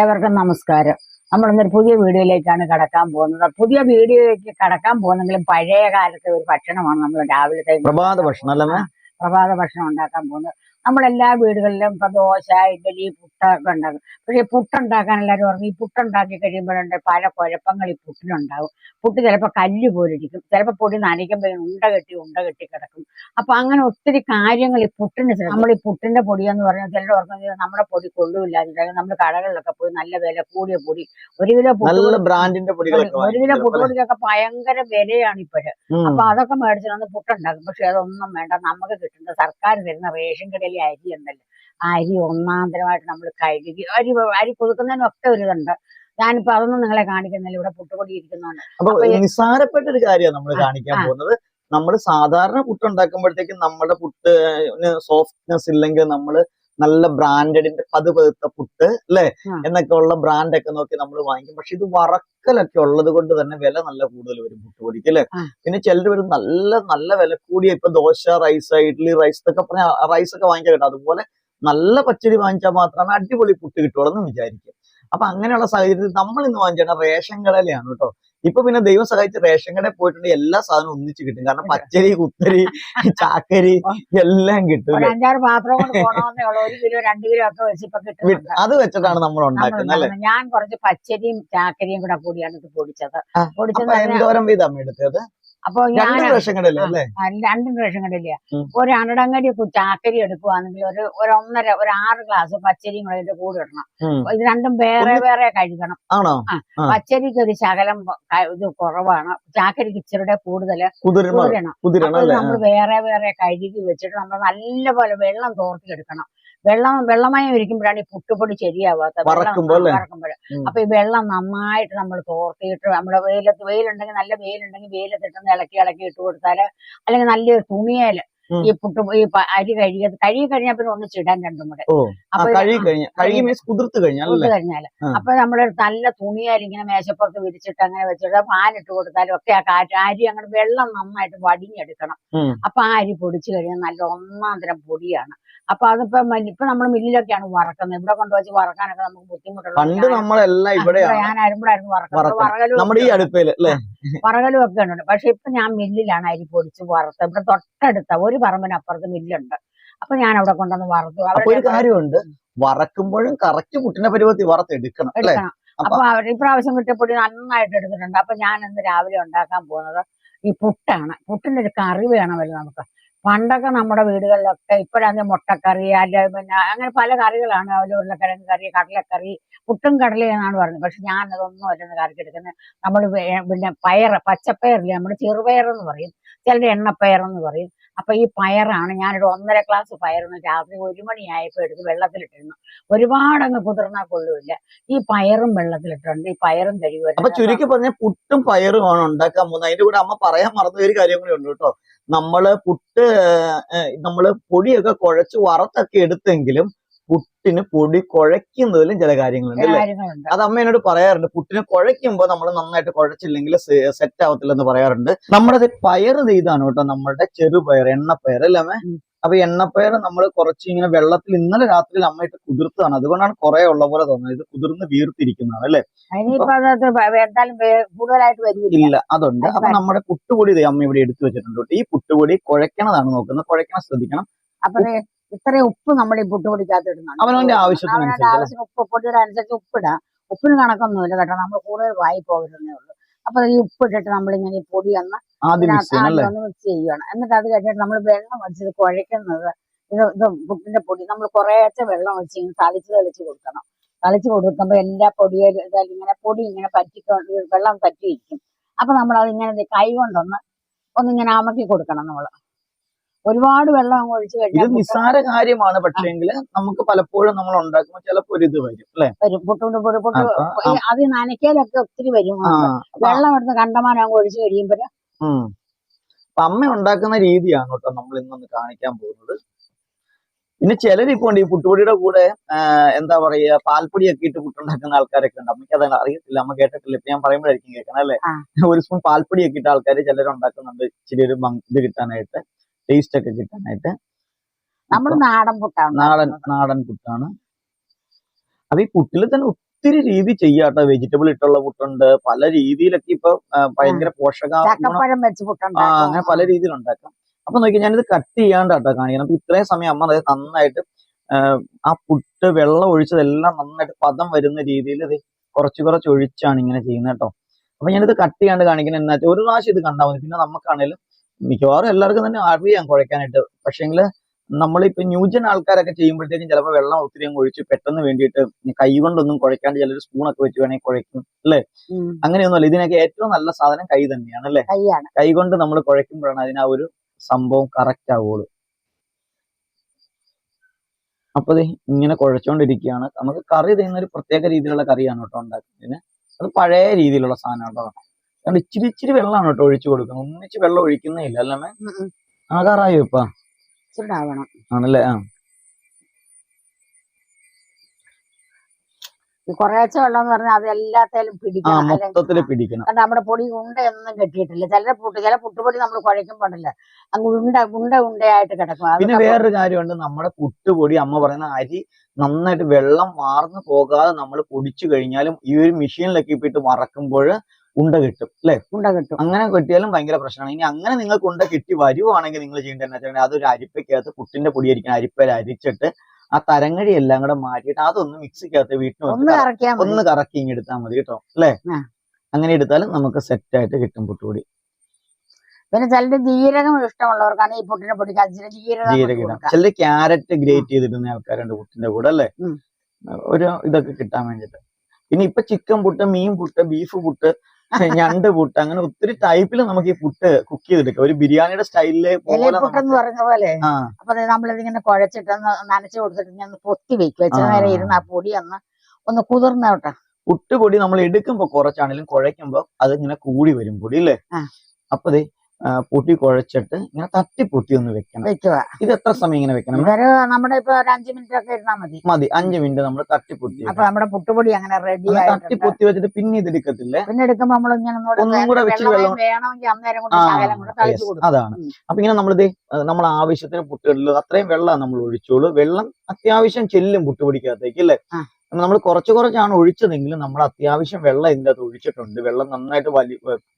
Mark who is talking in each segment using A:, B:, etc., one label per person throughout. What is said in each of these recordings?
A: ഏവർക്കും നമസ്കാരം. നമ്മൾ ഇന്നൊരു പുതിയ വീഡിയോയിലേക്കാണ് കടക്കാൻ പോകുന്നത്. പുതിയ വീഡിയോയിലേക്ക് കടക്കാൻ പോകുന്നെങ്കിലും പഴയ കാലത്തെ ഒരു ഭക്ഷണമാണ് നമ്മൾ രാവിലത്തെ
B: പ്രഭാത ഭക്ഷണം അല്ലേ
A: പ്രഭാത ഭക്ഷണം ഉണ്ടാക്കാൻ പോകുന്നത്. നമ്മളെല്ലാ വീടുകളിലും ഇപ്പൊ ദോശ ഇഡലി പുട്ടൊക്കെ ഉണ്ടാക്കും. പക്ഷേ പുട്ടുണ്ടാക്കാൻ എല്ലാവരും പറഞ്ഞു ഈ പുട്ടുണ്ടാക്കി കഴിയുമ്പോഴുണ്ട് പല കുഴപ്പങ്ങൾ ഈ പുട്ടിനുണ്ടാവും. പുട്ട് ചിലപ്പോൾ കല്ല് പോലെ ഇരിക്കും. ചിലപ്പോൾ പൊടി നനയ്ക്കുമ്പോൾ ഉണ്ട കെട്ടി ഉണ്ട കെട്ടി കിടക്കും. അപ്പൊ അങ്ങനെ ഒത്തിരി കാര്യങ്ങൾ ഈ പുട്ടിന് നമ്മൾ ഈ പുട്ടിന്റെ പൊടി എന്ന് പറഞ്ഞാൽ ചിലർ ഓർക്കുന്നത് നമ്മുടെ പൊടി കൊള്ളൂല്ലാതെ നമ്മൾ കടകളിലൊക്കെ പോയി നല്ല വില കൂടിയ പൊടി. ഒരു കിലോ പുട്ട്
B: നല്ല ബ്രാൻഡിന്റെ
A: ഒരു കിലോ പുട്ടുപൊടിക്കൊക്കെ ഭയങ്കര വിലയാണ് ഇപ്പോഴ്. അപ്പൊ അതൊക്കെ മേടിച്ചിട്ട് പുട്ടുണ്ടാക്കും. പക്ഷെ അതൊന്നും വേണ്ട. നമുക്ക് കിട്ടുന്ന സർക്കാർ തരുന്ന റേഷൻ കടയിലെ അരി ഉണ്ടല്ലോ. ആ അരി ഒന്നാന്തരമായിട്ട് നമ്മൾ കഴുകി അരി അരി പുതുക്കുന്നതിനൊക്കെ ഒരു ഇതുണ്ട് ഞാനിപ്പോ അതൊന്നും നിങ്ങളെ കാണിക്കുന്നില്ല ഇവിടെ പുട്ടുപൊടി ഇരിക്കുന്നുണ്ട്
B: അപ്പൊ നിസ്സാരപ്പെട്ട ഒരു കാര്യമാണ് നമ്മൾ കാണിക്കാൻ പോകുന്നത്. നമ്മൾ സാധാരണ പുട്ട് ഉണ്ടാക്കുമ്പോഴത്തേക്കും നമ്മുടെ പുട്ട് സോഫ്റ്റ്നെസ് ഇല്ലെങ്കിൽ നമ്മൾ നല്ല ബ്രാൻഡഡിന്റെ പതുപതുത്ത പുട്ട് അല്ലെ. എന്നൊക്കെ ഉള്ള ബ്രാൻഡ് ഒക്കെ നോക്കി നമ്മൾ വാങ്ങിക്കും. പക്ഷെ ഇത് വറക്കലൊക്കെ ഉള്ളത് കൊണ്ട് തന്നെ വില നല്ല കൂടുതൽ വരും പുട്ട് പൊടിക്ക്
A: അല്ലെ.
B: പിന്നെ ചിലർ വരും നല്ല നല്ല വില കൂടിയ ഇപ്പൊ ദോശ റൈസ് ഇഡ്ഡലി റൈസ് എന്നൊക്കെ പറഞ്ഞ റൈസ് ഒക്കെ വാങ്ങിക്കാൻ കിട്ടും. അതുപോലെ നല്ല പച്ചടി വാങ്ങിച്ചാൽ മാത്രമാണ് അടിപൊളി പുട്ട് കിട്ടുള്ളൂ എന്ന് വിചാരിക്കും. അപ്പൊ അങ്ങനെയുള്ള സാഹചര്യത്തിൽ നമ്മൾ ഇന്ന് വാങ്ങിച്ചാൽ റേഷൻ കടയിലാണ് കേട്ടോ. ഇപ്പൊ പിന്നെ ദൈവം സഹായിച്ച് റേഷൻ കടയിൽ പോയിട്ടുണ്ടെങ്കിൽ എല്ലാ സാധനവും ഒന്നിച്ച് കിട്ടും. കാരണം പച്ചരി കുത്തരി ചാക്കരി എല്ലാം കിട്ടും
A: അഞ്ചാറ് പാത്രം ഒരു കിലോ രണ്ട് കിലോ ഒക്കെ വെച്ച് ഇപ്പൊ കിട്ടും
B: അത് വെച്ചിട്ടാണ് നമ്മൾ ഉണ്ടാക്കുന്നത് അല്ലെ?
A: ഞാൻ കുറച്ച് പച്ചരിയും ചാക്കരിയും കൂടെ കൂടിയാണ് ഇത് പൊടിച്ചത്. പൊടിച്ചത്
B: എന്തോരം വീതം എടുത്തത്?
A: അപ്പൊ ഞാൻ
B: രണ്ട് റേഷൻ
A: കടയില്ല. ഒരു അരടങ്ങടി ചാക്കരി എടുക്കുവാണെങ്കിൽ ഒരു ഒരു ഒന്നര ഒരു ആറ് ഗ്ലാസ് പച്ചരിയും കൂടെ ഇതിന്റെ കൂടെ ഇടണം. ഇത് രണ്ടും വേറെ വേറെ കഴിക്കണം
B: ആണോ?
A: പച്ചരിക്ക് ഒരു ശകലം ഇത് കുറവാണ്. ചാക്കരിക്ക് ഇച്ചിരിയുടെ കൂടുതൽ
B: കുതിരണ
A: നമ്മൾ വേറെ വേറെ കഴുകി വെച്ചിട്ട് നമ്മൾ നല്ലപോലെ വെള്ളം തോർത്തി എടുക്കണം വെള്ളം വെള്ളമയം ഇരിക്കുമ്പോഴാണ് ഈ പുട്ടുപൊടി ശരിയാവാത്ത
B: വറക്കുമ്പോൾ?
A: അപ്പൊ ഈ വെള്ളം നന്നായിട്ട് നമ്മൾ തോർത്തിയിട്ട് നമ്മുടെ വെയിലത്ത് വെയിലുണ്ടെങ്കിൽ നല്ല വെയിലുണ്ടെങ്കിൽ വെയിലത്തിട്ടൊന്ന് ഇളക്കി ഇളക്കി ഇട്ട് കൊടുത്താൽ അല്ലെങ്കിൽ നല്ലൊരു
B: തുണിയേൽ.
A: ഈ പുട്ട് ഈ അരി കഴുകിയത് കഴുകി കഴിഞ്ഞാൽ പിന്നെ ഒന്നിച്ചിടാൻ രണ്ടും കൂടെ.
B: കുതിർത്ത് കഴിഞ്ഞാൽ
A: ഇട്ട് അപ്പൊ നമ്മുടെ നല്ല തുണിയാൽ ഇങ്ങനെ മേശപ്പുറത്ത് വിരിച്ചിട്ട് അങ്ങനെ വെച്ചിട്ട് പാലിട്ട് കൊടുത്താലും ഒക്കെ ആ കാറ്റ് അരി അങ്ങനെ വെള്ളം നന്നായിട്ട് വടിഞ്ഞെടുക്കണം. അപ്പൊ ആ അരി പൊടിച്ചു കഴിഞ്ഞാൽ നല്ല ഒന്നാം തരം പൊടിയാണ്. അപ്പൊ അതിപ്പോ ഇപ്പൊ നമ്മൾ മില്ലിലൊക്കെയാണ് വറക്കുന്നത്. ഇവിടെ കൊണ്ടുവച്ച് വറക്കാനൊക്കെ നമുക്ക് ബുദ്ധിമുട്ടുള്ള
B: പണ്ട് നമ്മളെല്ലാം
A: ഞാൻ അരുമ്പോഴായിരുന്നു വറക്കുന്നത്. വറകലും
B: നമ്മുടെ ഈ അടുപ്പയിൽ
A: വറകലും ഒക്കെ ഉണ്ട് പക്ഷെ ഇപ്പൊ ഞാൻ മില്ലിലാണ് അരി പൊടിച്ച് വറുത്തത്. ഇവിടെ തൊട്ടടുത്ത ഒരു പറമ്പിനപ്പുറത്ത് മില്ലുണ്ട്. അപ്പൊ ഞാൻ അവിടെ കൊണ്ടുവന്ന് വറുത്തു.
B: ഒരു കാര്യമുണ്ട്. വറക്കുമ്പോഴും കറക്റ്റ് കുട്ടിനെ പരുവത്തി വറുത്തെടുക്കണം അല്ലേ?
A: അപ്പൊ അവർ ഇപ്രാവശ്യം കിട്ടിയപ്പൊടി നന്നായിട്ട് എടുത്തിട്ടുണ്ട്. അപ്പൊ ഞാൻ ഇന്ന് രാവിലെ ഉണ്ടാക്കാൻ പോകുന്നത് ഈ പുട്ടാണ്. പുട്ടിന്റെ ഒരു കറി വേണമല്ലോ നമുക്ക്. പണ്ടൊക്കെ നമ്മുടെ വീടുകളിലൊക്കെ ഇപ്പോഴാണെങ്കിൽ മുട്ടക്കറി അല്ലെ പിന്നെ അങ്ങനെ പല കറികളാണ്. അതിൽ ഉരുളക്കിഴങ്ങ് കറി കടലക്കറി പുട്ടും കടലയും എന്നാണ് പറഞ്ഞത്. പക്ഷെ ഞാൻ അതൊന്നും അല്ലെന്ന് കറിക്ക് എടുക്കുന്നത് നമ്മൾ പിന്നെ പയർ പച്ചപ്പയറില്ലേ നമ്മൾ ചെറുപയർ എന്ന് പറയും. ചിലർ എണ്ണപ്പയർ എന്ന് പറയും. അപ്പൊ ഈ പയറാണ് ഞാനൊരു ഒന്നര ക്ലാസ് പയറിന് രാത്രി ഒരു മണിയായപ്പോ എടുത്ത് വെള്ളത്തിലിട്ടിരുന്നു. ഒരുപാടങ്ങ് കുതിർന്നാൽ കൊള്ളുമില്ല ഈ പയറും വെള്ളത്തിലിട്ടുണ്ട്. ഈ പയറും
B: അപ്പൊ
A: കഴിവ്
B: ചുരുക്കി പറഞ്ഞ പുട്ടും പയറുമാണ് ഉണ്ടാക്കാൻ പോകുന്നത്. അതിന്റെ കൂടെ അമ്മ പറയാൻ മറന്ന ഒരു കാര്യം കൂടി ഉണ്ട് കേട്ടോ. നമ്മൾ പുട്ട് നമ്മൾ പൊടിയൊക്കെ കുഴച്ച് വറുത്തൊക്കെ എടുത്തെങ്കിലും പുട്ടിന് പൊടി കുഴയ്ക്കുന്നതിലും ചില കാര്യങ്ങളുണ്ട് അല്ലേ? അത് അമ്മ എന്നോട് പറയാറുണ്ട്. പുട്ടിന് കുഴയ്ക്കുമ്പോൾ നമ്മൾ നന്നായിട്ട് കുഴച്ചില്ലെങ്കിൽ സെറ്റ് ആവത്തില്ല എന്ന് പറയാറുണ്ട്. നമ്മുടെ പയറ് പയർ ചെയ്താണ് കേട്ടോ നമ്മുടെ ചെറുപയർ എണ്ണപ്പയർ അല്ലേ അമ്മേ? അപ്പൊ എണ്ണപ്പയർ നമ്മൾ കുറച്ച് ഇങ്ങനെ വെള്ളത്തിൽ ഇന്നലെ രാത്രി അമ്മയിട്ട് കുതിർത്തതാണ്. അതുകൊണ്ടാണ് കുറെ ഉള്ള പോലെ തോന്നുന്നത്. ഇത് കുതിർന്ന് വീർത്തിരിക്കുന്നതാണ് അല്ലേ? ഇല്ല അതുണ്ട്. അപ്പൊ നമ്മുടെ പുട്ടുപൊടി അമ്മ ഇവിടെ എടുത്തു വെച്ചിട്ടുണ്ട് ഈ പുട്ടുപൊടി കുഴക്കണതാണ് നോക്കുന്നത്. കുഴക്കണം ശ്രദ്ധിക്കണം.
A: അപ്പൊ ദേ ഇത്രയും ഉപ്പ് നമ്മൾ ഈ പുട്ടുപൊടിക്കകത്ത് ഇടുന്നുണ്ട്
B: അവനവന്റെ
A: ആവശ്യം ഉപ്പ് പൊടിയുടെ അനുസരിച്ച് ഉപ്പിടാം. ഉപ്പിന് കണക്കൊന്നുമില്ല കേട്ടോ. നമ്മൾ കൂടുതൽ വായി പോകരുന്നേ ഉള്ളൂ. അപ്പൊ ഈ ഉപ്പ് ഉപ്പിട്ടിട്ട് നമ്മളിങ്ങനെ ഈ പൊടി ഒന്ന്
B: ചെയ്യണം
A: ഒന്ന് മിക്സ് ചെയ്യുകയാണ് എന്നിട്ട് അത് കഴിഞ്ഞിട്ട് നമ്മൾ വെള്ളം ഒഴിച്ചത് കുഴയ്ക്കുന്നത് ഇത് ഇത് പുട്ടിന്റെ പൊടി. നമ്മൾ കുറേശ്ശെ വെള്ളം ഒഴിച്ച് ഇങ്ങനെ തളിച്ച് തളിച്ച് കൊടുക്കണം. തളിച്ച് കൊടുക്കുമ്പോൾ എല്ലാ പൊടിയും ഇങ്ങനെ പൊടി ഇങ്ങനെ പറ്റിക്കൊണ്ട് വെള്ളം പറ്റിയിരിക്കും. അപ്പൊ നമ്മൾ അതിങ്ങനെ ഇങ്ങനെ കൈ കൊണ്ടൊന്ന് ഒന്നിങ്ങനെ അമക്കി കൊടുക്കണം നമ്മൾ ഒരുപാട് വെള്ളം അങ്ങ് ഒഴിച്ചു
B: ഇത്
A: കഴിഞ്ഞാൽ പുട്ട്
B: നിസ്സാര കാര്യമാണ് പക്ഷേങ്കിൽ നമുക്ക് പലപ്പോഴും നമ്മൾ ഉണ്ടാക്കുമ്പോൾ ചിലപ്പോൾ ഒരു ഇത് വരും അല്ലെ?
A: വരും. പുട്ടുണ്ട് പൊടി പുട്ട്
B: അപ്പൊ
A: അത് നനയ്ക്കാലൊക്കെ ഒത്തിരി വരും വെള്ളം എടുത്ത് കണ്ടമാനം അങ്ങ് ഒഴിച്ചു കഴിയുമ്പോൾ
B: ഉം. അമ്മ ഉണ്ടാക്കുന്ന രീതിയാണ് കേട്ടോ നമ്മൾ ഇന്നൊന്ന് കാണിക്കാൻ പോകുന്നത്. പിന്നെ ചിലരിപ്പോ ഉണ്ട് ഈ പുട്ടുപൊടിയുടെ കൂടെ എന്താ പറയാ പാൽപ്പൊടിയൊക്കെ ഇട്ട് പുട്ടുണ്ടാക്കുന്ന ആൾക്കാരൊക്കെ ഉണ്ട്. അമ്മയ്ക്ക് അത് അറിയത്തില്ല. അമ്മ കേട്ടിട്ടില്ല. ഇപ്പൊ ഞാൻ പറയുമ്പോഴായിരിക്കും കേൾക്കണം അല്ലേ? ഒരു സ്പൂൺ പാൽപ്പൊടിയൊക്കെ ഇട്ട ആൾക്കാർ ചിലർ ഉണ്ടാക്കുന്നുണ്ട് ഇച്ചിരി ഒരു ഇത് കിട്ടാനായിട്ട്. ടേസ്റ്റ് ഒക്കെ കിട്ടാനായിട്ട്
A: നമ്മൾ നാടൻ പുട്ടാണ്
B: നാടൻ നാടൻ പുട്ടാണ്. അപ്പൊ ഈ പുട്ടിൽ തന്നെ ഒത്തിരി രീതി ചെയ്യാട്ടോ വെജിറ്റബിൾ ഇട്ടുള്ള പുട്ടുണ്ട്. പല രീതിയിലൊക്കെ ഇപ്പൊ ഭയങ്കര പോഷക അങ്ങനെ പല രീതിയിൽ ഉണ്ടാക്കാം. അപ്പൊ നോക്കി ഞാനിത് കട്ട് ചെയ്യാണ്ടാട്ടോ കാണിക്കണം അപ്പൊ ഇത്രയും സമയം അമ്മ അതായത് നന്നായിട്ട് ആ, ആ പുട്ട് വെള്ളം ഒഴിച്ചതെല്ലാം നന്നായിട്ട് പദം വരുന്ന രീതിയിൽ ഇത് കുറച്ച് കുറച്ച് ഒഴിച്ചാണ് ഇങ്ങനെ ചെയ്യുന്നത് കേട്ടോ. അപ്പൊ ഞാനിത് കട്ട് ചെയ്യാണ്ട് കാണിക്കുന്നത് എന്നാ ഒരു പ്രാവശ്യം ഇത് കണ്ടാൽ മതി. പിന്നെ നമുക്കാണേലും മിക്കവാറും എല്ലാവർക്കും തന്നെ അറിയാം കുഴക്കാനായിട്ട്. പക്ഷേങ്കിൽ നമ്മളിപ്പോ ന്യൂജൻ ആൾക്കാരൊക്കെ ചെയ്യുമ്പോഴത്തേക്കും ചിലപ്പോൾ വെള്ളം ഒത്തിരി അങ്ങ് ഒഴിച്ച് പെട്ടെന്ന് വേണ്ടിയിട്ട് കൈ കൊണ്ടൊന്നും കുഴക്കാണ്ട് ചിലർ സ്പൂണൊക്കെ വെച്ച് വേണമെങ്കിൽ കുഴക്കും
A: ഉം.
B: അങ്ങനെയൊന്നുമല്ല. ഇതിനൊക്കെ ഏറ്റവും നല്ല സാധനം കൈ തന്നെയാണ് അല്ലേ? കൈ കൊണ്ട് നമ്മൾ കുഴക്കുമ്പോഴാണ് അതിന് ആ ഒരു സംഭവം കറക്റ്റ് ആവുള്ളൂ. അപ്പൊ ഇങ്ങനെ കുഴച്ചോണ്ടിരിക്കുകയാണ് നമുക്ക് കറി ചെയ്യുന്ന ഒരു പ്രത്യേക രീതിയിലുള്ള കറിയാണ് കേട്ടോ ഉണ്ടാക്കുന്നതിന്. അത് പഴയ രീതിയിലുള്ള സാധനം കേട്ടോ. അതുകൊണ്ട് ഇച്ചിരി ഇച്ചിരി വെള്ളമാണ് കേട്ടോ ഒഴിച്ചു കൊടുക്കുന്നത്. ഒന്നിച്ച് വെള്ളം ഒഴിക്കുന്നേ ഇല്ല അല്ലേ. ആകാറായോ ഇപ്പൊ?
A: ചൂടാവണം
B: ആണല്ലേ? ആ.
A: കുറേശ്ശെ വെള്ളം എന്ന് പറഞ്ഞാൽ അത് എല്ലാത്തേലും പിടിക്കണം മൊത്തത്തിൽ
B: പിടിക്കണം.
A: കാരണം നമ്മുടെ പൊടി ഉണ്ടയൊന്നും കെട്ടിയിട്ടില്ല. ചില പുട്ട് ചില പുട്ടുപൊടി നമ്മൾ കുഴക്കുമ്പോണ്ടല്ല അങ്ങ് ഉണ്ട ഉണ്ട ഉണ്ടയായിട്ട് കിടക്കും.
B: പിന്നെ വേറൊരു കാര്യമുണ്ട്. നമ്മുടെ പുട്ടുപൊടി അമ്മ പറയുന്ന അരി നന്നായിട്ട് വെള്ളം മാർന്നു പോകാതെ നമ്മൾ പൊടിച്ചു കഴിഞ്ഞാലും ഈ ഒരു മെഷീനിലൊക്കെ ഇപ്പിട്ട് വറക്കുമ്പോൾ ഉണ്ട കിട്ടും അല്ലെ?
A: ഉണ്ട കിട്ടും.
B: അങ്ങനെ കിട്ടിയാലും ഭയങ്കര പ്രശ്നമാണ്. ഇനി അങ്ങനെ നിങ്ങൾക്ക് ഉണ്ട കിട്ടി വരുവാണെങ്കിൽ നിങ്ങൾ ചെയ്യേണ്ടത് എന്താ വെച്ചാൽ അതൊരു അരിപ്പയ്ക്കകത്ത് പുട്ടിന്റെ പൊടിയായിരിക്കും അരിപ്പയിൽ അരിച്ചിട്ട് ആ തരങ്ങഴി എല്ലാം കൂടെ മാറ്റിയിട്ട് അതൊന്ന് മിക്സിക്കകത്ത് വീട്ടിൽ
A: ഒന്ന്
B: കറക്കി ഇങ്ങ് എടുത്താൽ മതി കേട്ടോ അല്ലേ? അങ്ങനെ എടുത്താലും നമുക്ക് സെറ്റ് ആയിട്ട് കിട്ടും പുട്ടുപൊടി
A: പിന്നെ ചിലര് ജീരകം ഇഷ്ടമുള്ളവർക്കാണ് ഈ പുട്ടിനെ പൊടി ജീരകം
B: ജീരകം ചിലര് ക്യാരറ്റ് ഗ്രേറ്റ് ചെയ്തിടുന്ന ആൾക്കാരുണ്ട് പുട്ടിന്റെ കൂടെ അല്ലേ? ഒരു ഇതൊക്കെ കിട്ടാൻ വേണ്ടിട്ട് പിന്നെ ഇപ്പൊ ചിക്കൻ പുട്ട് മീൻ പുട്ട് ബീഫ് പുട്ട് ഞണ്ട് പുട്ട്. അങ്ങനെ ഒത്തിരി ടൈപ്പിൽ നമുക്ക് ഈ പുട്ട് കുക്ക് ചെയ്തെടുക്കാം. ഒരു ബിരിയാണിയുടെ
A: സ്റ്റൈലിൽ
B: നമുക്ക്
A: പറഞ്ഞ പോലെ. അപ്പൊ നമ്മളിതിങ്ങനെ കുഴച്ചിട്ട് നനച്ചു കൊടുത്തിട്ട് ഞാൻ പൊത്തി വെക്കും. വെച്ച
B: പൊടി
A: നേരം ഇരുന്ന് ആ പൊടി ഒന്ന് ഒന്ന് കുതിർന്നോട്ടെ
B: പുട്ടുപൊടി നമ്മൾ എടുക്കുമ്പോ കുറച്ചാണെങ്കിലും കുഴയ്ക്കുമ്പോ അതിങ്ങനെ കൂടി വരും പൊടി അല്ലേ. അപ്പൊ ദേ ആ, പൊടി കുഴച്ചിട്ട് ഇങ്ങനെ തട്ടി പൊട്ടി ഒന്ന് വെക്കണം.
A: വെക്കുക.
B: ഇത് എത്ര സമയം ഇങ്ങനെ വെക്കണം?
A: നമ്മുടെ ഇപ്പൊ ഒരു അഞ്ചു മിനിറ്റ് ഒക്കെ ഇരുന്നാ മതി.
B: മതി. അഞ്ചു മിനിറ്റ് നമ്മൾ തട്ടി പൊട്ടി
A: അപ്പൊ നമ്മുടെ പുട്ടുപൊടി അങ്ങനെ റെഡി
B: അങ്ങനെ തട്ടി
A: ആയിട്ടുണ്ട്.
B: പൊത്തി വെച്ചിട്ട് പിന്നെ ഇത് എടുക്കത്തില്ലേ?
A: പിന്നെ എടുക്കുമ്പോ നമ്മൾ ഇങ്ങനെ
B: ഒന്നും കൂടെ വെച്ച്
A: വെള്ളം വേണമെങ്കിൽ അന്നേരം കൊണ്ട്
B: അതാണ്. അപ്പൊ ഇങ്ങനെ നമ്മളിത് നമ്മൾ ആവശ്യത്തിന് പുട്ടുകളിൽ അത്രയും വെള്ളം നമ്മൾ ഒഴിച്ചോളൂ. വെള്ളം അത്യാവശ്യം ചെല്ലും പുട്ടുപൊടിക്കകത്തേക്ക് അല്ലേ. നമ്മൾ കുറച്ച് കുറച്ചാണ് ഒഴിച്ചതെങ്കിലും നമ്മൾ അത്യാവശ്യം വെള്ളം ഇതിന്റെ അകത്ത് ഒഴിച്ചിട്ടുണ്ട്. വെള്ളം നന്നായിട്ട് വലി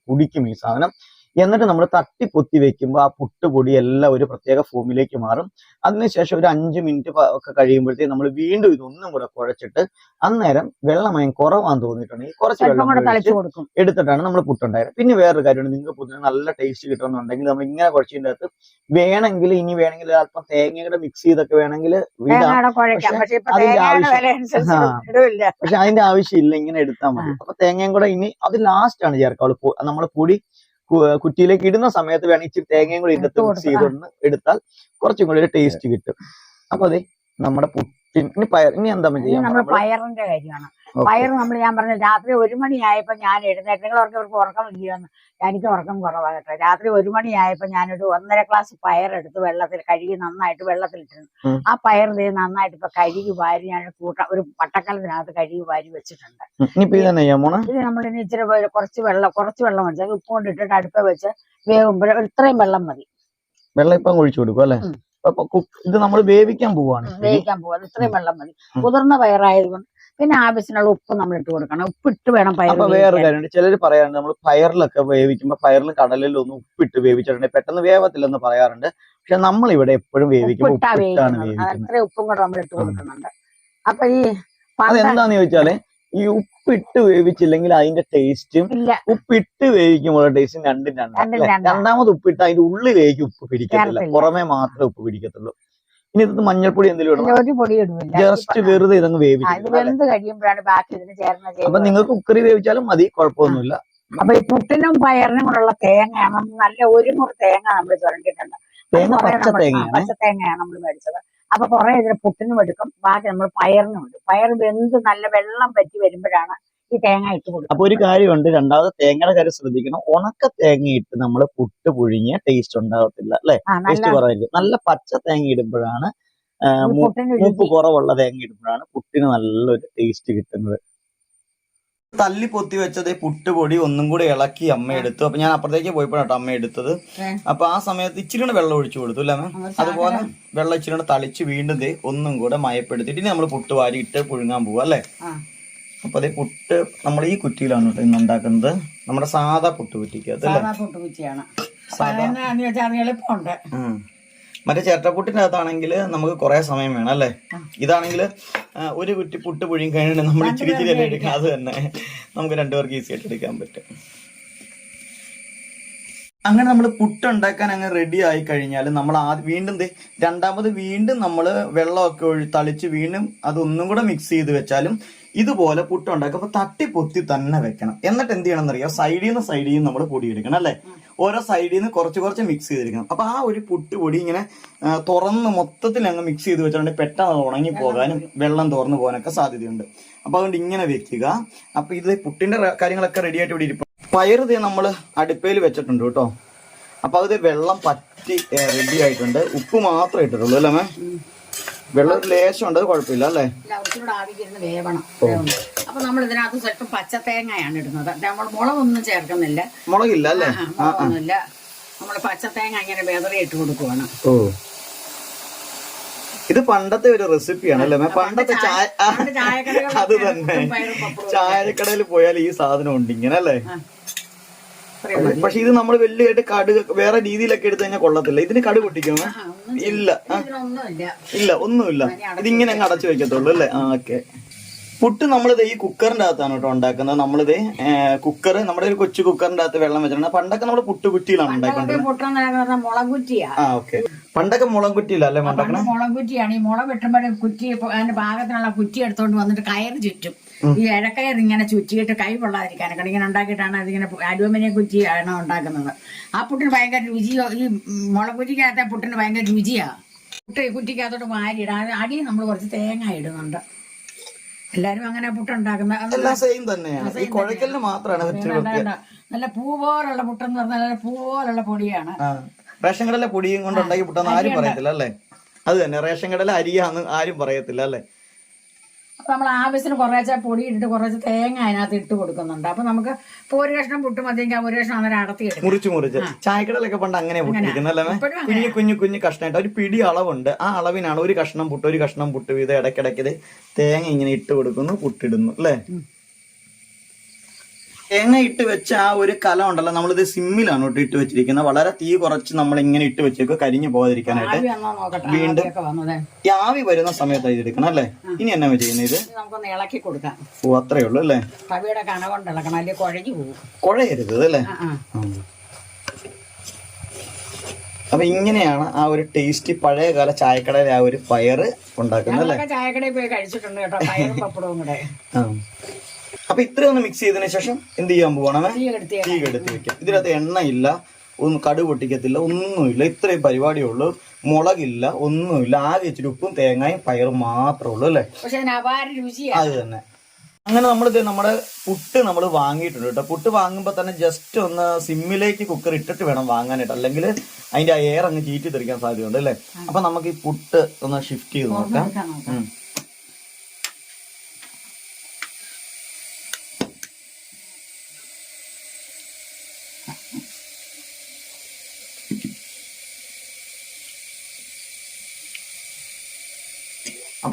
B: കുടിക്കും ഈ സാധനം. എന്നിട്ട് നമ്മൾ തട്ടി പൊത്തി വെക്കുമ്പോൾ ആ പുട്ടുപൊടി എല്ലാം ഒരു പ്രത്യേക ഫോമിലേക്ക് മാറും. അതിനുശേഷം ഒരു അഞ്ച് മിനിറ്റ് ഒക്കെ കഴിയുമ്പോഴത്തേക്ക് നമ്മൾ വീണ്ടും ഇതൊന്നും കൂടെ കുഴച്ചിട്ട് അന്നേരം വെള്ളമയം കുറവാന്ന് തോന്നിയിട്ടുണ്ടെങ്കിൽ കുറച്ച് വെള്ളം എടുത്തിട്ടാണ് നമ്മൾ പുട്ടുണ്ടായത്. പിന്നെ വേറൊരു കാര്യമാണ് നിങ്ങൾക്ക് പുട്ടിന് നല്ല ടേസ്റ്റ് കിട്ടണമെന്നുണ്ടെങ്കിൽ നമ്മൾ ഇങ്ങനെ കുഴച്ചതിന്റെ അകത്ത് വേണമെങ്കിൽ ഇനി വേണമെങ്കിൽ അല്പം തേങ്ങയുടെ മിക്സ് ചെയ്തൊക്കെ വേണമെങ്കിൽ അതിന്റെ ആവശ്യം- പക്ഷെ അതിന്റെ ആവശ്യമില്ല. ഇങ്ങനെ എടുത്താൽ മതി. അപ്പൊ തേങ്ങയും കൂടെ ഇനി അത് ലാസ്റ്റ് ആണ് ചേർക്കാവുള്ളൂ. നമ്മൾ പൊടി കുറ്റിയിലേക്ക് ഇടുന്ന സമയത്ത് വേണമെങ്കിൽ ഇച്ചിരി തേങ്ങയും കൂടി
A: ഇടത്ത്
B: മിക്സ് ചെയ്തൊന്ന് എടുത്താൽ കുറച്ചും കൂടി ഒരു ടേസ്റ്റ് കിട്ടും. അപ്പൊ അതെ നമ്മുടെ പുട്ടിന് ഇനി പയർ ഇനി എന്താ
A: ചെയ്യാം പയറിന്റെ കാര്യമാണ്. പയർ നമ്മൾ ഞാൻ പറഞ്ഞു രാത്രി ഒരു മണിയായപ്പോ ഞാൻ എഴുന്നേറ്റ് നിങ്ങൾ ഉറക്കം ഇവർക്ക് ഉറക്കം ഇല്ലയോന്ന്. എനിക്ക് ഉറക്കം കുറവാകട്ടെ രാത്രി ഒരു മണിയായപ്പോ ഞാനൊരു ഒന്നര ഗ്ലാസ് പയർ എടുത്ത് വെള്ളത്തിൽ കഴുകി നന്നായിട്ട് വെള്ളത്തിലിട്ടിരുന്നു. ആ പയർ ദേ നന്നായിട്ട് ഇപ്പൊ കഴുകി വാരി ഞാൻ കൂട്ട ഒരു പട്ടക്കലത്തിനകത്ത് കഴുകി വാരി വെച്ചിട്ടുണ്ട്.
B: ഇത്
A: നമ്മൾ ഇനി ഇച്ചിരി കുറച്ച് വെള്ളം കുറച്ച് വെള്ളം ഒഴിച്ചാൽ ഉപ്പ് കൊണ്ടിട്ടിട്ട് അടുപ്പ വെച്ച് വേകുമ്പോൾ ഇത്രയും വെള്ളം മതി.
B: വെള്ളം ഇപ്പം ഒഴിച്ചു കൊടുക്കും അല്ലെ? ഇത് നമ്മൾ വേവിക്കാൻ പോവാണ്.
A: വേവിക്കാൻ പോവാണ് ഇത്രയും വെള്ളം മതി.
B: മുതിർന്ന
A: കുതിർന്ന പയറായതുകൊണ്ട് പിന്നെ ആവശ്യത്തിനുള്ള ഉപ്പ് നമ്മൾ ഇട്ട് കൊടുക്കണം. ഉപ്പ് ഇട്ട് വേണം പയർ
B: അപ്പൊ വേറെ കാര്യമുണ്ട്. ചിലർ പറയാറുണ്ട് നമ്മൾ പയറിലൊക്കെ വേവിക്കുമ്പോ പയറിലും കടലിലും ഒന്നും ഉപ്പിട്ട് വേവിച്ചിട്ടുണ്ടെങ്കിൽ പെട്ടെന്ന് വേവത്തില്ലെന്ന് പറയാറുണ്ട്. പക്ഷെ നമ്മൾ ഇവിടെ എപ്പോഴും വേവിക്കുമ്പോൾ
A: വേവിക്കുന്നത്. അത്ര ഉപ്പും കൂടെ നമ്മൾ ഇട്ട്. കൊടുക്കുന്നുണ്ട്. അപ്പൊ ഈ
B: അതെന്താന്ന് ചോദിച്ചാൽ ഈ ഉപ്പിട്ട് വേവിച്ചില്ലെങ്കിൽ അതിന്റെ ടേസ്റ്റും ഉപ്പിട്ട് വേവിക്കുമ്പോൾ ടേസ്റ്റും രണ്ടും രണ്ടാണ്
A: രണ്ടും
B: രണ്ടാമത് ഉപ്പിട്ട് അതിന്റെ ഉള്ളിലേക്ക് ഉപ്പ് പിടിക്കത്തില്ല. പുറമെ മാത്രമേ ഉപ്പ് പിടിക്കത്തുള്ളൂ. ഇനി ഇത് മഞ്ഞൾപ്പൊടി എന്തെങ്കിലും ഇടണം.
A: ഒരു പൊടി ഇടുന്നില്ല.
B: ജസ്റ്റ് വെറുതെ ഇതങ്ങ്
A: ആ, ഇത്
B: വേവിക്കും
A: വെന്ത് കഴിയുമ്പോഴാണ് ബാക്കി ഇതിന് ചേർന്ന്
B: അപ്പൊ നിങ്ങൾക്ക് കുക്കറി വേവിച്ചാലും മതി കുഴപ്പമൊന്നുമില്ല.
A: അപ്പൊ ഈ പുട്ടിനും പയറിനും കൂടെയുള്ള തേങ്ങയാണ് നല്ല ഒരു മുറി തേങ്ങ നമ്മൾ ചുരണ്ടിട്ടുണ്ട്
B: തേങ്ങ പച്ച തേങ്ങയാണ്.
A: പച്ച തേങ്ങയാണ് നമ്മൾ മേടിച്ചത്. അപ്പൊ കുറെ ഇതിന് പുട്ടിനും എടുക്കും ബാക്കി നമ്മൾ പയറിനും എടുക്കും പയർ വെന്ത് നല്ല വെള്ളം പറ്റി വരുമ്പോഴാണ് ഈ തേങ്ങ ഇട്ട് കൊടുക്കും
B: അപ്പൊ ഒരു കാര്യമുണ്ട്. രണ്ടാമത് തേങ്ങയുടെ കാര്യം ശ്രദ്ധിക്കണം. ഉണക്ക തേങ്ങ ഇട്ട് നമ്മൾ പുട്ട് പുഴുങ്ങിയ ടേസ്റ്റ് ഉണ്ടാകത്തില്ല അല്ലെ? ടേസ്റ്റ് കുറവായിരിക്കും. നല്ല പച്ച തേങ്ങ ഇടുമ്പോഴാണ് മൂപ്പ് കുറവുള്ള തേങ്ങ ഇടുമ്പോഴാണ് പുട്ടിന് നല്ലൊരു ടേസ്റ്റ് കിട്ടുന്നത്. തല്ലി പൊത്തി വെച്ചത് പുട്ടുപൊടി ഒന്നും കൂടെ ഇളക്കി അമ്മ എടുത്തു. അപ്പൊ ഞാൻ അപ്പുറത്തേക്ക് പോയപ്പോഴാട്ടോ അമ്മ എടുത്തത്. അപ്പൊ ആ സമയത്ത് ഇച്ചിരി വെള്ളം ഒഴിച്ചു കൊടുത്തു അല്ലേ അതുപോലെ വെള്ളം ഇച്ചിരി തളിച്ച് വീണ്ടും ഒന്നും കൂടെ മയപ്പെടുത്തിട്ട് ഇനി നമ്മൾ പുട്ട് വാരി ഇട്ട് പുഴുങ്ങാൻ പോവാ അല്ലേ?
A: ആ.
B: അപ്പൊ അതേ പുട്ട് നമ്മൾ ഈ കുറ്റിയിലാണ് കേട്ടോ ഇന്ന് ഉണ്ടാക്കുന്നത്. നമ്മുടെ സാധാ പുട്ട് കുറ്റിക്ക്
A: സാധാ എളുപ്പമുണ്ട്
B: ഉം. മറ്റേ ചിരട്ടപ്പുട്ടിന്റെ അകത്താണെങ്കിൽ നമുക്ക് കുറെ സമയം വേണം അല്ലേ? ഇതാണെങ്കിൽ ഒരു കുറ്റി പുട്ട് പുഴിയും കഴിഞ്ഞിട്ട് നമ്മൾ ഇച്ചിരി ഇച്ചിരി അല്ലേ എടുക്കുക അത് തന്നെ. നമുക്ക് രണ്ടുപേർക്ക് ഈസി ആയിട്ട് എടുക്കാൻ പറ്റും. അങ്ങനെ നമ്മൾ പുട്ട് ഉണ്ടാക്കാൻ അങ്ങ് റെഡി ആയി കഴിഞ്ഞാൽ നമ്മൾ ആദ്യം വീണ്ടും രണ്ടാമത് വീണ്ടും നമ്മൾ വെള്ളമൊക്കെ ഒഴി തളിച്ച് വീണ്ടും അതൊന്നും കൂടെ മിക്സ് ചെയ്ത് വെച്ചാലും ഇതുപോലെ പുട്ട് ഉണ്ടാക്കും അപ്പൊ തട്ടി പൊത്തി തന്നെ വെക്കണം. എന്നിട്ട് എന്ത് ചെയ്യണം എന്നറിയാം സൈഡിൽ നിന്ന് സൈഡിൽ നിന്ന് നമ്മൾ പൊടി എടുക്കണം അല്ലേ? ഓരോ സൈഡിൽ നിന്ന് കുറച്ച് കുറച്ച് മിക്സ് ചെയ്തെടുക്കണം. അപ്പൊ ആ ഒരു പുട്ട് പൊടി ഇങ്ങനെ തുറന്ന് മൊത്തത്തിൽ അങ്ങ് മിക്സ് ചെയ്ത് വെച്ചിട്ടുണ്ടെങ്കിൽ പെട്ടെന്ന് ഉണങ്ങി പോകാനും വെള്ളം തുറന്നു പോകാനൊക്കെ സാധ്യതയുണ്ട്. അപ്പൊ അതുകൊണ്ട് ഇങ്ങനെ വെക്കുക. അപ്പൊ ഇത് പുട്ടിന്റെ കാര്യങ്ങളൊക്കെ റെഡി ആയിട്ട് ഇവിടെ ഇരിക്കും പയറുതേ നമ്മൾ അടുപ്പയിൽ വെച്ചിട്ടുണ്ട് കേട്ടോ. അപ്പൊ അത് വെള്ളം പറ്റി റെഡി ആയിട്ടുണ്ട്. ഉപ്പ് മാത്രമേ ഇട്ടിട്ടുള്ളൂ അല്ലേ മേ? വെള്ളം ഒരു ലേശം ഉണ്ട് കുഴപ്പമില്ല അല്ലേ?
A: ആവിക്കിരുന്ന് വേവണം. അപ്പൊ നമ്മൾ ഇതിനകത്ത് സ്വല്പം പച്ച തേങ്ങയാണ് ഇടുന്നത്. നമ്മൾ മുളകൊന്നും ചേർക്കുന്നില്ല.
B: മുളകില്ല അല്ലേ?
A: ആ, മുളകൊന്നുമില്ല. നമ്മൾ പച്ച തേങ്ങ ഇങ്ങനെ വെതറി ഇട്ട് കൊടുക്കുവാണ്.
B: ഓ. ഇത് പണ്ടത്തെ ഒരു റെസിപ്പിയാണ് അല്ലേ? പണ്ടത്തെ ചായ അത് തന്നെ. ചായക്കടയിൽ പോയാൽ ഈ സാധനം ഉണ്ട് ഇങ്ങനെ അല്ലേ. പക്ഷെ ഇത് നമ്മൾ വലിയായിട്ട് കടുക് വേറെ രീതിയിലൊക്കെ എടുത്തു കഴിഞ്ഞാൽ കൊള്ളത്തില്ല. ഇതിന് കടുക് പൊട്ടിക്കണം? ഇല്ല. ഇല്ല ഒന്നുമില്ല. ഇതിങ്ങനെ അങ്ങ് അടച്ചു വെക്കത്തുള്ളൂ അല്ലേ? ആ ഓക്കെ. പുട്ട് നമ്മളിത് ഈ കുക്കറിന്റെ അകത്താണ് കേട്ടോ ഉണ്ടാക്കുന്നത്. നമ്മളിത് കുക്കർ നമ്മുടെ ഒരു കൊച്ചു കുക്കറിന്റെ അകത്ത് വെള്ളം വെച്ചിട്ടുണ്ട്. പണ്ടൊക്കെ നമ്മൾ പുട്ട് കുറ്റിയിലാണ് ഉണ്ടാക്കുന്നത്
A: പൊട്ടുന്ന മുളക് കുറ്റിയാ.
B: ആ ഓക്കെ. പണ്ടൊക്കെ മുളം കുറ്റിയില്ല അല്ലേ ഉണ്ടാക്കണേ?
A: കുറ്റിയാണ്. ഈ മുളം വെട്ടുമ്പോഴേ കുറ്റി അതിന്റെ ഭാഗത്തിനുള്ള കുറ്റി എടുത്തോണ്ട് വന്നിട്ട് കയറ് ചുറ്റും. ഈ ഇഴക്കയർ ഇങ്ങനെ ചുറ്റിയിട്ട് കൈ കൊള്ളാതിരിക്കാനൊക്കെ ഇങ്ങനെ ഉണ്ടാക്കിയിട്ടാണ് അതിങ്ങനെ അലുമിനിയം കുറ്റിയാണ് ഉണ്ടാക്കുന്നത്. ആ പുട്ടിന് ഭയങ്കര രുചിയോ ഈ മുളക് കുറ്റിക്കകത്തെ പുട്ടിന് ഭയങ്കര രുചിയാ? പുട്ട് കുറ്റിക്കകത്തോട്ട് വാരിയിടാം. അടി നമ്മൾ കുറച്ച് തേങ്ങ ഇടുന്നുണ്ട്. എല്ലാരും അങ്ങനെ പുട്ടുണ്ടാക്കുന്ന അത്
B: എല്ലാം സെയിം തന്നെയാണ്. ഈ കുഴക്കലിന് മാത്രമാണ് ഇച്ചിരി
A: വേണ്ട, വേണ്ട. നല്ല പൂ പോലുള്ള പുട്ടെന്ന് പറഞ്ഞാൽ നല്ല പൂ പോലുള്ള പൊടിയാണ്.
B: റേഷൻ കടയിലെ പൊടിയും കൊണ്ട് ഉണ്ടാക്കി പുട്ടെന്ന് ആരും പറയത്തില്ല അല്ലേ? അത് തന്നെ. റേഷൻ കടയിലെ അരിയാന്ന് ആരും പറയത്തില്ല അല്ലേ?
A: അപ്പൊ നമ്മൾ ആവശ്യത്തിന് കുറേശ്ശെ പൊടി ഇട്ടിട്ട് കുറച്ച് തേങ്ങ അതിനകത്ത് ഇട്ട് കൊടുക്കുന്നുണ്ട്. അപ്പൊ നമുക്ക് ഇപ്പൊ ഒരു കഷ്ണം പുട്ട് മതിയെങ്കിൽ ഒരു കഷ്ണം അന്നേരം അടത്തി
B: മുറിച്ച് മുറിച്ച്. ചായക്കടലൊക്കെ പണ്ട് അങ്ങനെ കുഞ്ഞു കുഞ്ഞു കുഞ്ഞു കഷ്ണമായിട്ട് ഒരു പിടി അളവുണ്ട്. ആ അളവിനാണ് ഒരു കഷ്ണം പുട്ട് ഒരു കഷ്ണം പുട്ട് വീതം ഇടയ്ക്കിടയ്ക്ക് തേങ്ങ ഇങ്ങനെ ഇട്ട് കൊടുക്കുന്നു പുട്ടിടുന്നു അല്ലേ? തേങ്ങ ഇട്ട് വെച്ച ആ ഒരു കല ഉണ്ടല്ലോ നമ്മളിത് സിമ്മിലാണ് കേട്ടോ ഇട്ട് വെച്ചിരിക്കുന്നത്. വളരെ തീ കുറച്ച് നമ്മൾ ഇങ്ങനെ ഇട്ട് വെച്ചേക്കും കരിഞ്ഞു പോകാതിരിക്കാനായിട്ട്.
A: വീണ്ടും
B: ഈ ആവി വരുന്ന സമയത്ത് ഇത് എടുക്കണം അല്ലേ? ഇനി എന്നാ ചെയ്യുന്നത് ഇത്?
A: നമുക്കൊന്ന് ഇളക്കി കൊടുക്കാം.
B: ഓ അത്രേ ഉള്ളൂ അല്ലേ?
A: തവിയുടെ കണ കൊണ്ട് ഇളക്കണം അല്ലെങ്കിൽ കുഴഞ്ഞു പോകും.
B: കുഴയരുത് അല്ലേ? അപ്പൊ ഇങ്ങനെയാണ് ആ ഒരു ടേസ്റ്റി പഴയകാല ചായക്കടയിലെ ആ ഒരു പയറ് ഉണ്ടാക്കുന്നത് അല്ലേ?
A: ചായക്കടയിൽ പോയി കഴിച്ചിട്ടുണ്ട് കേട്ടോ പയറും പപ്പടവും കൂടെ.
B: ആ. അപ്പൊ ഇത്രയൊന്ന് മിക്സ് ചെയ്തതിനു ശേഷം എന്ത് ചെയ്യാൻ പോവാണ്?
A: തീ കെടുത്തി
B: വെക്കാം. ഇതിനകത്ത് എണ്ണയില്ല ഒന്നും കടു പൊട്ടിക്കത്തില്ല ഒന്നുമില്ല. ഇത്രയും പരിപാടിയേ ഉള്ളൂ മുളകില്ല ഒന്നുമില്ല. ആകെ ഇച്ചിരി ഉപ്പും തേങ്ങയും പയറും മാത്രമേ ഉള്ളൂ അല്ലേ? അത് തന്നെ. അങ്ങനെ നമ്മൾ ഇത് നമ്മുടെ പുട്ട് നമ്മൾ വാങ്ങിയിട്ടുണ്ട് കേട്ടോ. പുട്ട് വാങ്ങുമ്പോൾ തന്നെ ജസ്റ്റ് ഒന്ന് സിമ്മിലേക്ക് കുക്കർ ഇട്ടിട്ട് വേണം വാങ്ങാനായിട്ട്. അല്ലെങ്കിൽ അതിന്റെ ആ എയർ അങ്ങ് ചീറ്റി തെറിക്കാൻ സാധ്യതയുണ്ട് അല്ലേ? അപ്പൊ നമുക്ക് ഈ പുട്ട് ഒന്ന് ഷിഫ്റ്റ് ചെയ്ത് നോക്കാം.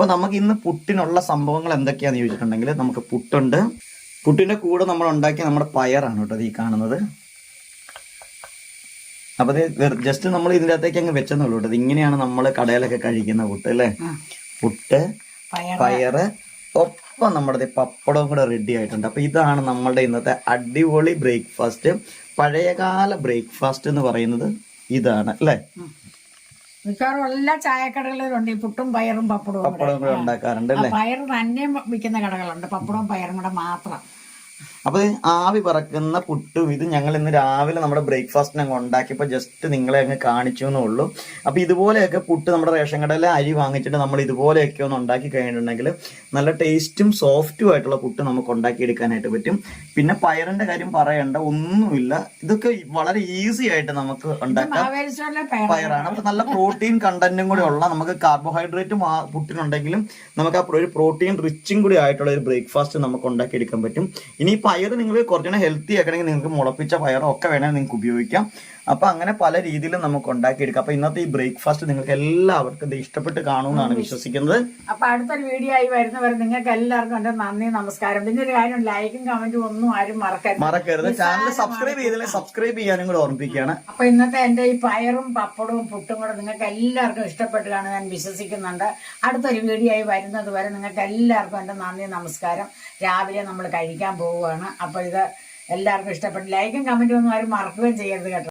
A: നോക്കാം നോക്കാം
B: അപ്പൊ നമുക്ക് ഇന്ന് പുട്ടിനുള്ള സംഭവങ്ങൾ എന്തൊക്കെയാന്ന് ചോദിച്ചിട്ടുണ്ടെങ്കിൽ നമുക്ക് പുട്ടുണ്ട്. പുട്ടിന്റെ കൂടെ നമ്മൾ ഉണ്ടാക്കിയ നമ്മുടെ പയറാണ് കേട്ടോ ഇത് ഈ കാണുന്നത്. അപ്പൊ ജസ്റ്റ് നമ്മൾ ഇതിന്റെ അകത്തേക്ക് അങ്ങ് വെച്ചെന്നുള്ളൂ കേട്ടോ. ഇങ്ങനെയാണ് നമ്മൾ കടയിലൊക്കെ കഴിക്കുന്ന പുട്ട് അല്ലേ. പുട്ട് പയറ്. ഒപ്പം നമ്മുടെ പപ്പടവും കൂടെ റെഡി ആയിട്ടുണ്ട്. അപ്പൊ ഇതാണ് നമ്മളുടെ ഇന്നത്തെ അടിപൊളി ബ്രേക്ക്ഫാസ്റ്റ് പഴയകാല ബ്രേക്ക്ഫാസ്റ്റ് എന്ന് പറയുന്നത് ഇതാണ് അല്ലെ?
A: മിക്കവാറും എല്ലാ ചായക്കടകളിലും ഉണ്ട് ഈ പുട്ടും പയറും പപ്പടവും
B: പപ്പടവും കൂടെ ഉണ്ടാക്കാറുണ്ട് അല്ലേ?
A: പയർ തന്നെ വിൽക്കുന്ന കടകളുണ്ട്. പപ്പടവും പയറും കൂടെ മാത്രം.
B: അപ്പൊ ആവി പറക്കുന്ന പുട്ടും ഇത് ഞങ്ങൾ ഇന്ന് രാവിലെ നമ്മുടെ ബ്രേക്ക്ഫാസ്റ്റിന് അങ്ങ് ഉണ്ടാക്കിയപ്പോ ജസ്റ്റ് നിങ്ങളെ അങ്ങ് കാണിച്ചു എന്നേ ഉള്ളൂ. അപ്പൊ ഇതുപോലെയൊക്കെ പുട്ട് നമ്മുടെ റേഷൻ കടയിലെ അരി വാങ്ങിച്ചിട്ട് നമ്മൾ ഇതുപോലെയൊക്കെ ഒന്ന് ഉണ്ടാക്കി കഴിഞ്ഞിട്ടുണ്ടെങ്കിൽ നല്ല ടേസ്റ്റും സോഫ്റ്റും ആയിട്ടുള്ള പുട്ട് നമുക്ക് ഉണ്ടാക്കിയെടുക്കാനായിട്ട് പറ്റും. പിന്നെ പയറിന്റെ കാര്യം പറയണ്ട ഒന്നുമില്ല. ഇതൊക്കെ വളരെ ഈസി ആയിട്ട് നമുക്ക് ഉണ്ടാക്കാം. പയറാണ്. അപ്പൊ നല്ല പ്രോട്ടീൻ കണ്ടന്റും കൂടി ഉള്ള നമുക്ക് കാർബോഹൈഡ്രേറ്റ് പുട്ടിനുണ്ടെങ്കിലും നമുക്ക് ആ ഒരു പ്രോട്ടീൻ റിച്ചും കൂടി ആയിട്ടുള്ള ഒരു ബ്രേക്ക്ഫാസ്റ്റ് നമുക്ക് ഉണ്ടാക്കിയെടുക്കാൻ പറ്റും. ഇനിയിപ്പോ പയർ നിങ്ങൾ കുറച്ചുകൂടെ ഹെൽത്തി ആക്കണമെങ്കിൽ നിങ്ങൾക്ക് മുളപ്പിച്ച പയറൊക്കെ വേണമെങ്കിൽ നിങ്ങൾക്ക് ഉപയോഗിക്കാം. അപ്പൊ അങ്ങനെ പല രീതിയിലും നമുക്ക് ഉണ്ടാക്കിയെടുക്കാം. അപ്പൊ ഇന്നത്തെ ഈ ബ്രേക്ക്ഫാസ്റ്റ് നിങ്ങൾക്ക് എല്ലാവർക്കും ഇത് ഇഷ്ടപ്പെട്ട് കാണുമെന്നാണ് വിശ്വസിക്കുന്നത്.
A: അപ്പൊ അടുത്തൊരു വീഡിയോ ആയി വരുന്നവരെ നിങ്ങൾക്ക് എല്ലാവർക്കും എന്റെ നന്ദി നമസ്കാരം. പിന്നെ ഒരു കാര്യം ലൈക്കും കമന്റും ഒന്നും ആരും മറക്കരുത്.
B: മറക്കരുത്. ചാനൽ സബ്സ്ക്രൈബ് ചെയ്തില്ല സബ്സ്ക്രൈബ് ചെയ്യാനും കൂടെ ഓർമ്മിപ്പിക്കുകയാണ്.
A: അപ്പൊ ഇന്നത്തെ എന്റെ ഈ പയറും പപ്പടവും പുട്ടും കൂടെ നിങ്ങൾക്ക് എല്ലാവർക്കും ഇഷ്ടപ്പെട്ട് കാണും ഞാൻ വിശ്വസിക്കുന്നുണ്ട്. അടുത്തൊരു വീഡിയോ ആയി വരുന്നത് വരെ നിങ്ങൾക്ക് എല്ലാവർക്കും എന്റെ നന്ദി നമസ്കാരം. രാവിലെ നമ്മൾ കഴിക്കാൻ പോവുകയാണ്. അപ്പൊ ഇത് എല്ലാവർക്കും ഇഷ്ടപ്പെട്ടു ലൈക്കും കമന്റും ഒന്നും ആരും മറക്കുകയും ചെയ്യരുത് കേട്ടോ.